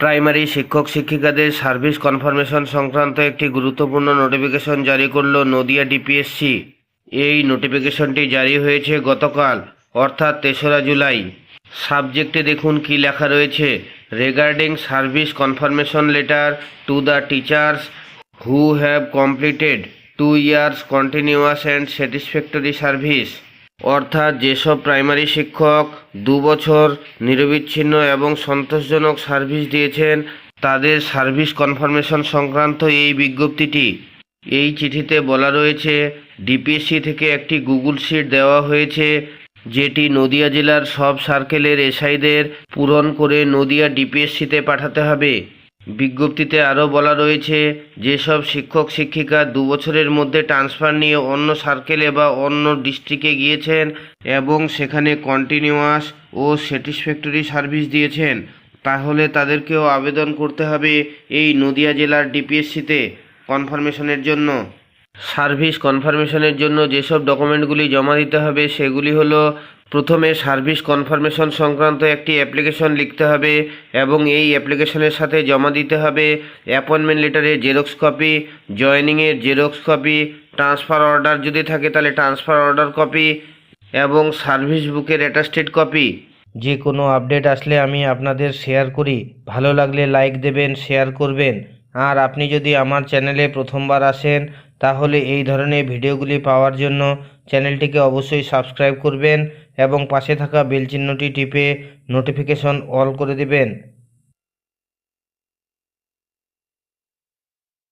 Primary শিক্ষক শিক্ষিকাদের service confirmation সংক্রান্ত একটি গুরুত্বপূর্ণ নোটিফিকেশন জারি করল নদিয়া ডিপিএসসি। এই নোটিফিকেশনটি জারি হয়েছে গতকাল, অর্থাৎ তেসরা জুলাই। সাবজেক্টে দেখুন কি লেখা রয়েছে। Regarding service confirmation letter to the teachers who have completed two years continuous and satisfactory service. অর্থাৎ যেসব প্রাইমারি শিক্ষক দু বছর নিরবিচ্ছিন্ন এবং সন্তোষজনক সার্ভিস দিয়েছেন, তাদের সার্ভিস কনফার্মেশন সংক্রান্ত এই বিজ্ঞপ্তিটি। এই চিঠিতে বলা রয়েছে, ডিপিএসসি থেকে একটি গুগল শিট দেওয়া হয়েছে, যেটি নদিয়া জেলার সব সার্কেলের এসআইদের পূরণ করে নদিয়া ডিপিএসসিতে পাঠাতে হবে। বিজ্ঞপ্তিতে আরও বলা রয়েছে, যেসব শিক্ষক শিক্ষিকা দু বছরের মধ্যে ট্রান্সফার নিয়ে অন্য সার্কেলে বা অন্য ডিস্ট্রিক্টে গিয়েছেন এবং সেখানে কন্টিনিউয়াস ও স্যাটিসফ্যাক্টরি সার্ভিস দিয়েছেন, তাহলে তাদেরকেও আবেদন করতে হবে এই নদিয়া জেলার ডিপিএসসিতে কনফার্মেশনের জন্য। সার্ভিস কনফার্মেশনের জন্য যেসব ডকুমেন্টগুলি জমা দিতে হবে, সেগুলি হলো প্রথমে সার্ভিস কনফার্মেশন সংক্রান্ত একটি অ্যাপ্লিকেশন লিখতে হবে এবং এই অ্যাপ্লিকেশনের সাথে জমা দিতে হবে অ্যাপয়েন্টমেন্ট লেটারের জেরক্স কপি, জয়েনিংয়ের জেরক্স কপি, ট্রান্সফার অর্ডার যদি থাকে তাহলে ট্রান্সফার অর্ডার কপি এবং সার্ভিস বুকের অ্যাটাস্টেড কপি। যে কোনো আপডেট আসলে আমি আপনাদের শেয়ার করি। ভালো লাগলে লাইক দেবেন, শেয়ার করবেন। আর আপনি যদি আমার চ্যানেলে প্রথমবার আসেন, তাহলে এই ধরনের ভিডিওগুলি পাওয়ার জন্য চ্যানেলটিকে অবশ্যই সাবস্ক্রাইব করবেন এবং পাশে থাকা বেল চিহ্নটি টিপে নোটিফিকেশন অল করে দেবেন।